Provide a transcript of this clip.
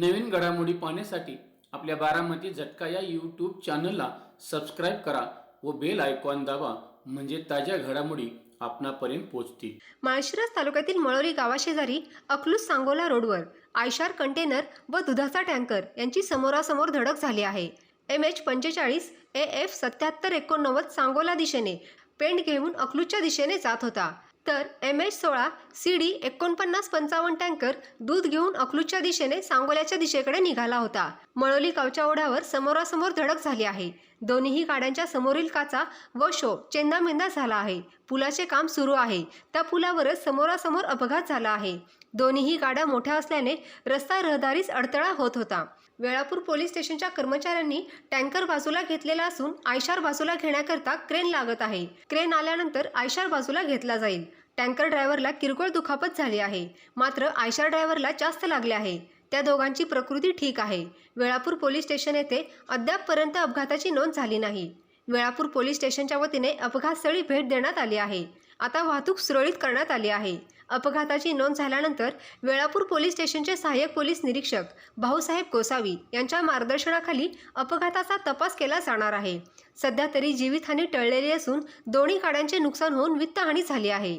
नवीन घडामोडी पाहण्यासाठी आपल्या बारामती झटका या यूट्यूब चॅनलला सबस्क्राईब करा व बेल आयकॉन दाबा म्हणजे ताज्या घडामोडी आपणापर्यंत पोहोचतील. माळशिरस तालुक्यातील मळोरी गावाशेजारी अकलूज सांगोला रोडवर आयशार कंटेनर व दुधाचा टँकर यांची समोरासमोर धडक झाली आहे. एम एच पंचेचाळीस ए एफ सत्याहत्तर एकोणनव्वद सांगोला दिशेने पेंट घेऊन अकलूजच्या दिशेने जात होता. तर एम एच सोळा सी डी एकोणपन्नास पंचावन्न टँकर दूध घेऊन अकलूजच्या दिशेने सांगोल्याच्या दिशेकडे निघाला होता. मळोली गावच्या ओढ्यावर समोरासमोर धडक झाली आहे. दोन्हीही गाड्यांच्या समोरील काचा व शो चेंदामेंदा झाला आहे. पुलाचे काम सुरू आहे. त्या पुलावरच समोरासमोर अपघात झाला आहे. दोन्हीही गाड्या मोठ्या असल्याने रस्ता रहदारीस अडथळा होत होता. वेळापूर पोलीस स्टेशनच्या कर्मचाऱ्यांनी टँकर बाजूला घेतलेला असून आयशार बाजूला घेण्याकरता क्रेन लागत आहे. क्रेन आल्यानंतर आयशार बाजूला घेतला जाईल. टँकर ड्रायव्हरला किरकोळ दुखापत झाली आहे. मात्र आयशार ड्रायव्हरला जास्त लागले आहे. त्या दोघांची प्रकृती ठीक आहे. वेळापूर पोलीस स्टेशन येथे अद्यापपर्यंत अपघाताची नोंद झाली नाही. वेळापूर पोलीस स्टेशनच्या वतीने अपघातस्थळी भेट देण्यात आली आहे. आता वाहतूक सुरळीत करण्यात आली आहे. अपघाताची नोंद झाल्यानंतर वेळापूर पोलीस स्टेशनचे सहाय्यक पोलीस निरीक्षक भाऊसाहेब गोसावी यांच्या मार्गदर्शनाखाली अपघाताचा तपास केला जाणार आहे. सध्या तरी जीवितहानी टळलेली असून दोन्ही गाड्यांचे नुकसान होऊन वित्तहानी झाली आहे.